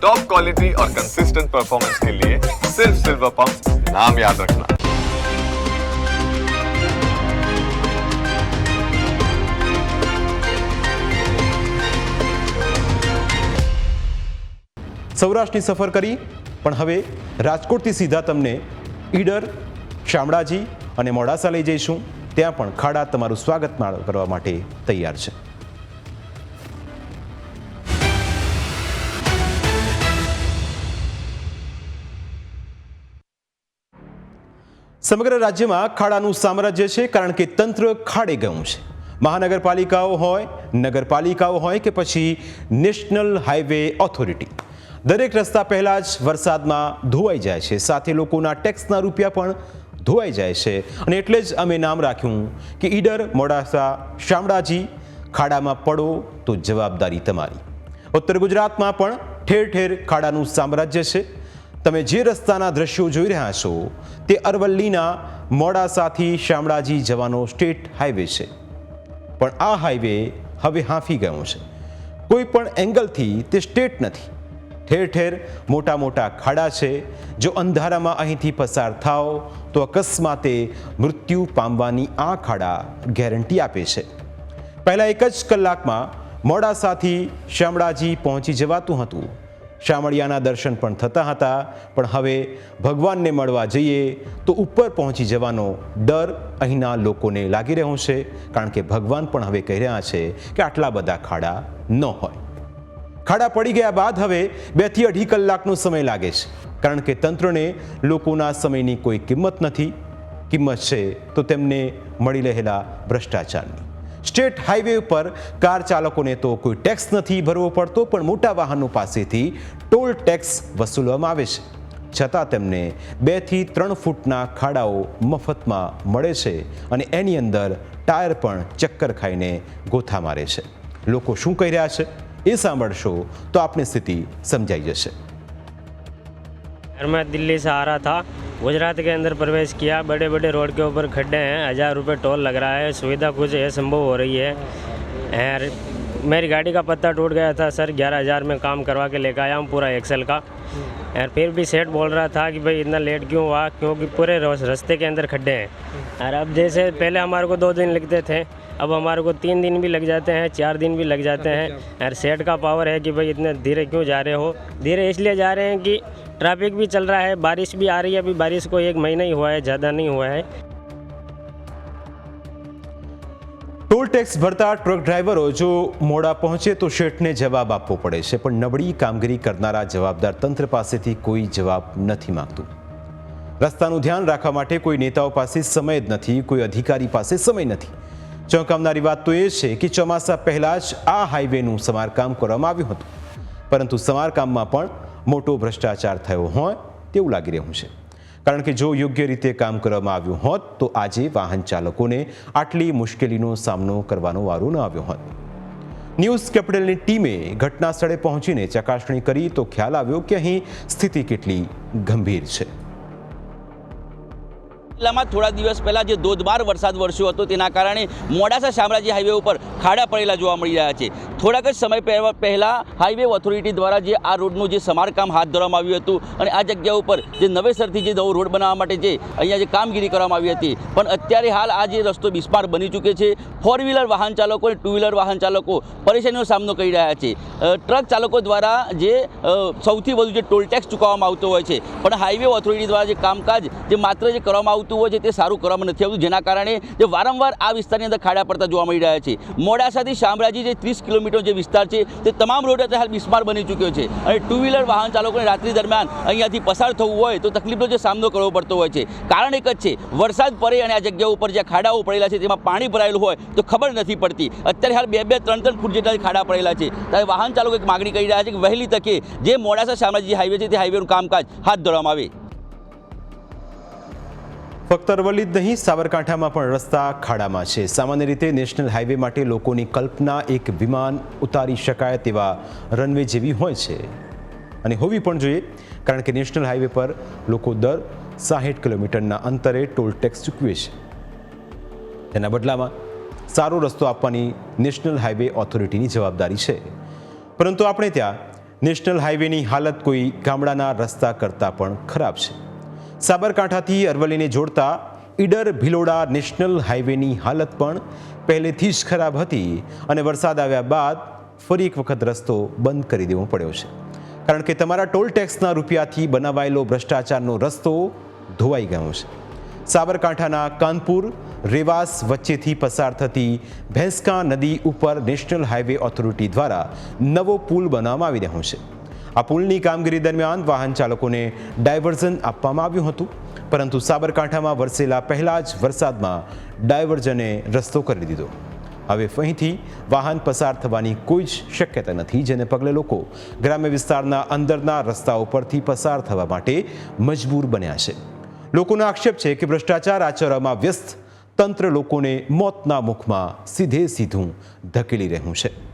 Top quality और consistent performance के लिए सिर्फ सिल्वर पंप नाम याद रखना સૌરાષ્ટ્રની સફર કરી પણ હવે રાજકોટથી સીધા તમને ઈડર શામળાજી અને મોડાસા લઈ જઈશું ત્યાં પણ ખાડા તમારું સ્વાગત મા- કરવા માટે તૈયાર છે સમગ્ર રાજ્યમાં ખાડાનું સામ્રાજ્ય છે, કારણ કે તંત્ર ખાડે ગયું છે. મહાનગરપાલિકાઓ હોય, નગરપાલિકાઓ હોય કે પછી નેશનલ હાઈવે ઓથોરિટી. દરેક રસ્તા પહેલાં જ વરસાદમાં ધોવાઈ જાય છે. સાથે લોકોના ટેક્સના રૂપિયા પણ ધોવાઈ જાય છે. અને એટલે જ અમે નામ રાખ્યું કે ઈડર, મોડાસા, શામળાજી, ખાડામાં પડો તો જવાબદારી તમારી. ઉત્તર ગુજરાતમાં પણ ઠેર ઠેર ખાડાનું સામ્રાજ્ય છે. તમે જે રસ્તાના દ્રશ્યો જોઈ રહ્યા છો, તે અરવલ્લીના મોડાસાથી શામળાજી જવાનો સ્ટેટ હાઈવે છે. પણ આ હાઈવે હવે હાંફી ગયો છે. કોઈ પણ એંગલથી તે સ્ટેટ નથી. ઠેર ઠેર મોટા મોટા ખાડા છે. જો અંધારામાં અહીંથી પસાર થાઓ, તો અકસ્માતે મૃત્યુ પામવાની આ ખાડા ગેરંટી આપે છે. પહેલાં એક જ કલાકમાં મોડાસાથી શામળાજી પહોંચી જવાતું હતું. શામળિયાના દર્શન પણ થતા હતા. પણ હવે ભગવાનને મળવા જઈએ તો ઉપર પહોંચી જવાનો ડર અહીંના લોકોને લાગી રહ્યો છે. કારણ કે ભગવાન પણ હવે કહી રહ્યા છે કે આટલા બધા ખાડા ન હોય. ખાડા પડી ગયા બાદ હવે બેથી અઢી કલાકનો સમય લાગે છે. કારણ કે તંત્રને લોકોના સમયની કોઈ કિંમત નથી. કિંમત છે તો તેમને મળી રહેલા ભ્રષ્ટાચારની. સ્ટેટ હાઈવે ઉપર કાર ચાલકોને તો કોઈ ટેક્સ નથી ભરવો પડતો, પણ મોટા વાહનો પાસેથી ટોલ ટેક્સ વસૂલવામાં આવે છે. છતાં તેમને બેથી ત્રણ ફૂટના ખાડાઓ મફતમાં મળે છે અને એની અંદર ટાયર પણ ચક્કર ખાઈને ગોથા મારે છે. લોકો શું કહી રહ્યા છે? એ સાંભળશો તો આપની સ્થિતિ સમજાઈ જશે. દિલ્હી સે આ રહા થા गुजरात के अंदर प्रवेश किया। बड़े बड़े रोड के ऊपर खड्डे हैं। हज़ार रुपये टोल लग रहा है। सुविधा कुछ है संभव हो रही है। मेरी गाड़ी का पत्ता टूट गया था सर। ग्यारह हज़ार में काम करवा के लेकर आया हूँ पूरा एक्सेल का। और फिर भी सेठ बोल रहा था कि भाई इतना लेट क्यों हुआ? क्योंकि पूरे रस- रास्ते के अंदर खड्डे हैं। और अब जैसे पहले हमारे को दो दिन लगते थे अब हमारे को तीन दिन भी लग जाते हैं चार दिन भी लग जाते हैं। और सेठ का पावर है कि भाई इतने धीरे क्यों जा रहे हो? धीरे इसलिए जा रहे हैं कि ट्रैफिक भी चल रहा है बारिश भी आ रही है अभी बारिश को एक महीना ही हुआ है ज़्यादा नहीं हुआ है ટોલ ટેક્સ ભરતા ટ્રક ડ્રાઈવરો જો મોડા પહોંચે તો શેઠને જવાબ આપવો પડે છે પણ નબળી કામગીરી કરનારા જવાબદાર તંત્ર પાસેથી કોઈ જવાબ નથી માંગતું રસ્તાનું ધ્યાન રાખવા માટે કોઈ નેતાઓ પાસે સમય જ નથી કોઈ અધિકારી પાસે સમય નથી ચોંકાવનારી વાત તો એ છે કે ચોમાસા પહેલાં જ આ હાઈવેનું સમારકામ કરવામાં આવ્યું હતું પરંતુ સમારકામમાં પણ મોટો ભ્રષ્ટાચાર થયો હોય તેવું લાગી રહ્યું છે. કારણ કે જો યોગ્ય રીતે કામ કરવામાં આવ્યું હોત, તો આજે વાહન ચાલકોને આટલી મુશ્કેલીનો સામનો કરવાનો વારો ન આવ્યો હોત. ન્યૂઝ કેપિટલની ટીમે ઘટના સ્થળે પહોંચીને ચકાસણી કરી તો ખ્યાલ આવ્યો કે અહીં સ્થિતિ કેટલી ગંભીર છે. જિલ્લામાં થોડા દિવસ પહેલાં જે ધોધમાર વરસાદ વરસ્યો હતો, તેના કારણે મોડાસા શામળાજી હાઈવે ઉપર ખાડા પડેલા જોવા મળી રહ્યા છે. થોડાક જ સમય પહેલાં હાઈવે ઓથોરિટી દ્વારા જે આ રોડનું જે સમારકામ હાથ ધરવામાં આવ્યું હતું અને આ જગ્યા ઉપર જે નવેસરથી જે નવો રોડ બનાવવા માટે જે અહીંયા જે કામગીરી કરવામાં આવી હતી. પણ અત્યારે હાલ આ જે રસ્તો બિસ્માર બની ચૂક્યો છે. ફોર વ્હીલર વાહન ચાલકો અને ટુ વ્હીલર વાહન ચાલકો પરેશાનીનો સામનો કરી રહ્યા છે. ટ્રક ચાલકો દ્વારા જે સૌથી વધુ જે ટોલ ટેક્સ ચૂકવવામાં આવતો હોય છે. પણ હાઈવે ઓથોરિટી દ્વારા જે કામકાજ જે માત્ર જે કરવામાં આવતું હોય છે તે સારું કરવામાં નથી આવતું, જેના કારણે જે વારંવાર આ વિસ્તારની અંદર ખાડા પડતા જોવા મળી રહ્યા છે. મોડાસાથી શામળાજી જે ત્રીસ કિલોમીટર જે વિસ્તાર છે, તે તમામ રોડ અત્યારે હાલ બિસ્માર બની ચૂક્યો છે. અને ટુ વ્હીલર વાહન ચાલકોને રાત્રિ દરમિયાન અહીંયાથી પસાર થવું હોય તો તકલીફનો જે સામનો કરવો પડતો હોય છે. કારણ એક જ છે, વરસાદ પડે અને આ જગ્યા ઉપર જે ખાડાઓ પડેલા છે, તેમાં પાણી ભરાયેલું હોય તો ખબર નથી પડતી. અત્યારે હાલ બે બે ત્રણ ત્રણ ફૂટ જેટલા ખાડા પડેલા છે. ત્યારે વાહન ચાલકો એક માગણી કરી રહ્યા છે કે વહેલી તકે જે મોડાસા શામળાજી હાઈવે છે, તે હાઈવેનું કામકાજ હાથ ધરવામાં આવે. ફક્ત અરવલ્લી જ નહીં, સાબરકાંઠામાં પણ રસ્તા ખાડામાં છે. સામાન્ય રીતે નેશનલ હાઈવે માટે લોકોની કલ્પના એક વિમાન ઉતારી શકાય તેવા રનવે જેવી હોય છે. અને હોવી પણ જોઈએ, કારણ કે નેશનલ હાઈવે પર લોકો દર સાહીઠ કિલોમીટરના અંતરે ટોલ ટેક્સ ચૂકવે છે. તેના બદલામાં સારો રસ્તો આપવાની નેશનલ હાઈવે ઓથોરિટીની જવાબદારી છે. પરંતુ આપણે ત્યાં નેશનલ હાઈવેની હાલત કોઈ ગામડાના રસ્તા કરતાં પણ ખરાબ છે. સાબરકાંઠાથી અરવલ્લીને જોડતા ઈડર ભિલોડા નેશનલ હાઈવેની હાલત પણ પહેલેથી જ ખરાબ હતી અને વરસાદ આવ્યા બાદ ફરી એક વખત રસ્તો બંધ કરી દેવો પડ્યો છે. કારણ કે તમારા ટોલ ટેક્સના રૂપિયાથી બનાવાયેલો ભ્રષ્ટાચારનો રસ્તો ધોવાઈ ગયો છે. સાબરકાંઠાના કાનપુર, રેવાસ વચ્ચેથી પસાર થતી ભેંસકા નદી ઉપર નેશનલ હાઈવે ઓથોરિટી દ્વારા નવો પુલ બનાવવામાં આવી રહ્યો છે. આ પુલની કામગીરી દરમિયાન વાહન ચાલકોને ડાયવર્ઝન આપવામાં આવ્યું હતું. પરંતુ સાબરકાંઠામાં વરસેલા પહેલા જ વરસાદમાં ડાયવર્ઝને રસ્તો કરી દીધો. હવે અહીંથી વાહન પસાર થવાની કોઈ જ શક્યતા નથી, જેને પગલે લોકો ગ્રામ્ય વિસ્તારના અંદરના રસ્તાઓ પરથી પસાર થવા માટે મજબૂર બન્યા છે. લોકોનો આક્ષેપ છે કે ભ્રષ્ટાચાર આચરવામાં વ્યસ્ત તંત્ર લોકોને મોતના મુખમાં સીધે સીધું ધકેલી રહ્યું છે.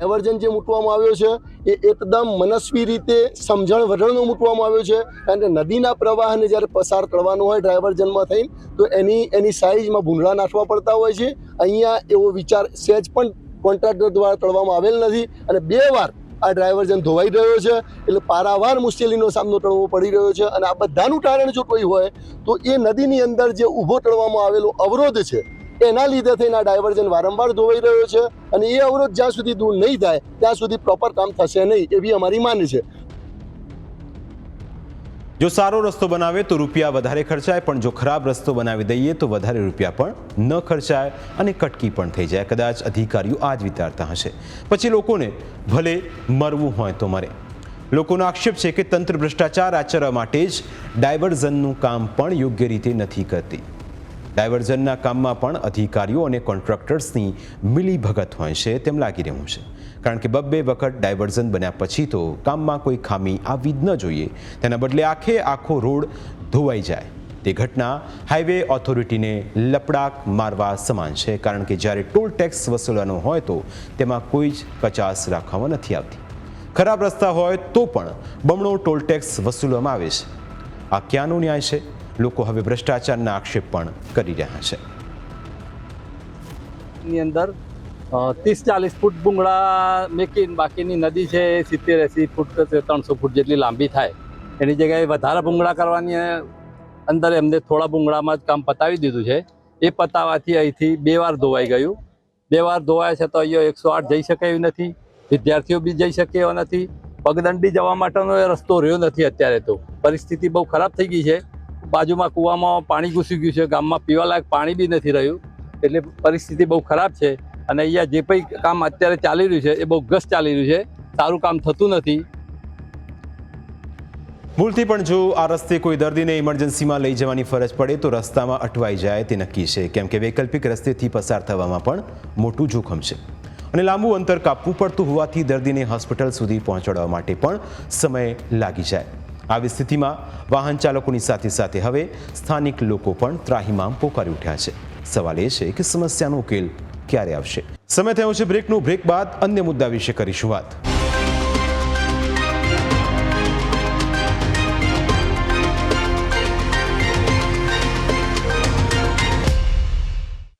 એવર્જન જે મૂકવામાં આવ્યો છે, એ એકદમ મનસ્વી રીતે સમજણ વરણનો મૂકવામાં આવ્યો છે. કે નદીના પ્રવાહને જ્યારે પસાર કરવાનો હોય ડ્રાઈવર્જનમાં થઈને, તો એની એની સાઇઝમાં ભૂંડળા નાખવા પડતા હોય છે. અહીંયા એવો વિચાર સહેજ પણ કોન્ટ્રાક્ટર દ્વારા કરવામાં આવેલ નથી. અને બે વાર આ ડ્રાઈવર્જન ધોવાઈ રહ્યો છે, એટલે પારાવાર મુશ્કેલીનો સામનો કરવો પડી રહ્યો છે. અને આ બધાનું કારણ જો કોઈ હોય, તો એ નદીની અંદર જે ઊભો કરવામાં આવેલો અવરોધ છે એના લીધે થઈને આ ડાયવર્ઝન વારંવાર ધોવાઈ રહ્યો છે અને એ અવરોધ જ્યાં સુધી દૂર નહીં થાય, ત્યાં સુધી પ્રોપર કામ થશે નહીં, એવી અમારી માન છે. જો સારો રસ્તો બનાવે તો રૂપિયા વધારે ખર્ચાય, પણ જો ખરાબ રસ્તો બનાવી દઈએ તો વધારે રૂપિયા પણ ન ખર્ચાય અને કટકી પણ થઈ જાય. કદાચ અધિકારીઓ આ જ વિચારતા હશે. પછી લોકોને ભલે મરવું હોય તો મરે. લોકોનો આક્ષેપ છે કે તંત્ર ભ્રષ્ટાચાર આચરવા માટે જ ડાયવર્ઝનનું કામ પણ યોગ્ય રીતે નથી કરતી. ડાયવર્ઝનના કામમાં પણ અધિકારીઓ અને કોન્ટ્રાક્ટર્સની મિલીભગત હોય છે તેમ લાગી રહ્યું છે. કારણ કે બબ્બે વખત ડાયવર્ઝન બન્યા પછી તો કામમાં કોઈ ખામી આવવી જ ન જોઈએ. તેના બદલે આખે આખો રોડ ધોવાઈ જાય. તે ઘટના હાઈવે ઓથોરિટીને લપડાક મારવા સમાન છે. કારણ કે જ્યારે ટોલ ટેક્સ વસૂલવાનો હોય તો તેમાં કોઈ જ કચાસ રાખવામાં નથી આવતી. ખરાબ રસ્તા હોય તો પણ બમણો ટોલ ટેક્સ વસૂલવામાં આવે છે. આ ક્યાંનો ન્યાય છે? લોકો હવે ભ્રષ્ટાચારના આક્ષેપ પણ કરી રહ્યા છે. ની અંદર ત્રીસ ચાલીસ ફૂટ ભૂંગળા મેકીને બાકીની નદી છે સિત્તેર એંસી ફૂટ ત્રણસો ફૂટ જેટલી લાંબી થાય. એની જગ્યાએ વધારે ભૂંગળા કરવાની અંદર એમને થોડા ભૂંગળામાં જ કામ પતાવી દીધું છે. એ પતાવવાથી અહીંથી બે વાર ધોવાઈ ગયું. બે વાર ધોવાય છે તો અહીંયા એકસો આઠ જઈ શકે એવું નથી. વિદ્યાર્થીઓ બી જઈ શકે એવા નથી. પગદંડી જવા માટેનો એ રસ્તો રહ્યો નથી અત્યારે તો. પરિસ્થિતિ બહુ ખરાબ થઈ ગઈ છે. બાજુમાં કૂવામાં પાણી ઘૂસી ગયું છે, ગામમાં પીવાલાયક પાણી બી નથી રહ્યું. એટલે પરિસ્થિતિ બહુ ખરાબ છે અને અહીંયા જે કંઈ કામ અત્યારે ચાલી રહ્યું છે, એ બહુ ગસ ચાલી રહ્યું છે. સારું કામ થતું નથી. ભૂલથી પણ જો આ રસ્તે કોઈ દર્દીને ઇમરજન્સીમાં લઈ જવાની ફરજ પડે, તો રસ્તામાં અટવાઈ જાય તે નક્કી છે. કેમ કે વૈકલ્પિક રસ્તેથી પસાર થવામાં પણ મોટું જોખમ છે. અને લાંબુ અંતર કાપવું પડતું હોવાથી દર્દીને હોસ્પિટલ સુધી પહોંચાડવા માટે પણ સમય લાગી જાય. આવી સ્થિતિમાં વાહન ચાલકોની સાથે સાથે હવે સ્થાનિક લોકો પણ ત્રાહિમામ પોકારી ઉઠ્યા છે. સવાલ એ છે કે સમસ્યાનો ઉકેલ ક્યારે આવશે? સમય થયો છે બ્રેકનું. બ્રેક બાદ અન્ય મુદ્દા વિશે કરીશું વાત.